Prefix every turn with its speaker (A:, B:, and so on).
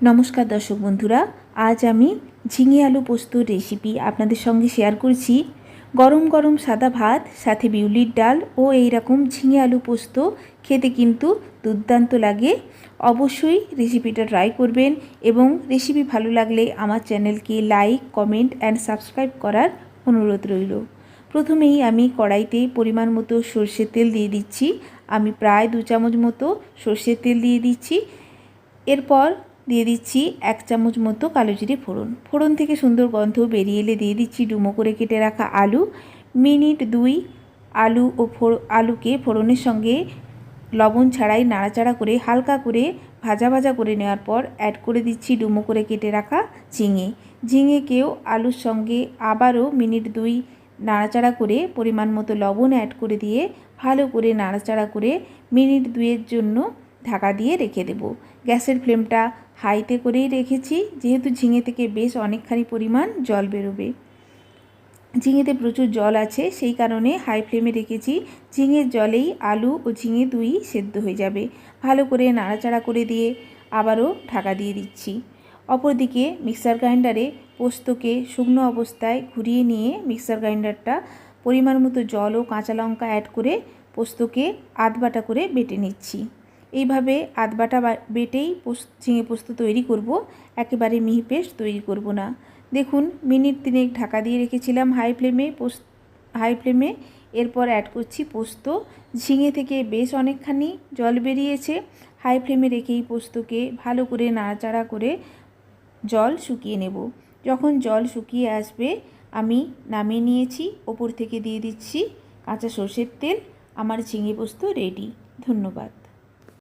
A: নমস্কার দর্শক বন্ধুরা, আজ আমি ঝিঙে আলু পোস্তর রেসিপি আপনাদের সঙ্গে শেয়ার করছি। গরম গরম সাদা ভাত, সাথে বিউলির ডাল ও এই রকম ঝিঙে আলু পোস্ত খেতে কিন্তু দুর্দান্ত লাগে। অবশ্যই রেসিপিটা ট্রাই করবেন এবং রেসিপি ভালো লাগলে আমার চ্যানেলকে লাইক কমেন্ট অ্যান্ড সাবস্ক্রাইব করার অনুরোধ রইল। প্রথমেই আমি কড়াইতে পরিমাণ মতো সর্ষের তেল দিয়ে দিচ্ছি। আমি প্রায় দু চামচ মতো সর্ষের তেল দিয়ে দিচ্ছি। এরপর দিয়ে দিচ্ছি এক চামচ মতো কালো জিরে ফোড়ন। ফোড়ন থেকে সুন্দর গন্ধ বেরিয়ে এলে দিয়ে দিচ্ছি ডুমো করে কেটে রাখা আলু। মিনিট দুই আলু ও আলুকে ফোড়নের সঙ্গে লবণ ছাড়াই নাড়াচাড়া করে হালকা করে ভাজা ভাজা করে নেওয়ার পর অ্যাড করে দিচ্ছি ডুমো করে কেটে রাখা ঝিঙে। ঝিঙেকেও আলুর সঙ্গে আবারও মিনিট দুই নাড়াচাড়া করে পরিমাণ মতো লবণ অ্যাড করে দিয়ে ভালো করে নাড়াচাড়া করে মিনিট দুয়ের জন্য ঢাকা দিয়ে রেখে দেব। গ্যাসের ফ্লেমটা হাইতে করেই রেখেছি, যেহেতু ঝিঙে থেকে বেশ অনেকখানি পরিমাণ জল বেরোবে। ঝিঙেতে প্রচুর জল আছে, সেই কারণে হাই ফ্লেমে রেখেছি, ঝিঙের জলেই আলু ও ঝিঙে দুই সেদ্ধ হয়ে যাবে। ভালো করে নাড়াচাড়া করে দিয়ে আবারও ঢাকা দিয়ে দিচ্ছি। অপরদিকে মিক্সার গ্রাইন্ডারে পোস্তকে শুকনো অবস্থায় ঘুরিয়ে নিয়ে মিক্সার গ্রাইন্ডারটা পরিমাণ মতো জল ও কাঁচা লঙ্কা অ্যাড করে পোস্তকে আধ বাটা করে বেটে নিচ্ছি। এইভাবে আধ বাটা বেটেই ঝিঙে পোস্ত তৈরি করব। একেবারে মিহি পেস্ট তৈরি করব না। দেখুন, মিনিট তিনেক ঢাকা দিয়ে রেখেছিলাম হাই ফ্লেমে পোস্ত, হাই ফ্লেমে। এরপর অ্যাড করছি পোস্ত। ঝিঙে থেকে বেশ অনেকখানি জল বেরিয়েছে। হাই ফ্লেমে রেখেই পোস্তকে ভালো করে নাড়াচাড়া করে জল শুকিয়ে নেব। যখন জল শুকিয়ে আসবে, আমি নামিয়ে নিয়েছি। ওপর থেকে দিয়ে দিচ্ছি কাঁচা সর্ষের তেল। আমার ঝিঙে পোস্ত রেডি। ধন্যবাদ।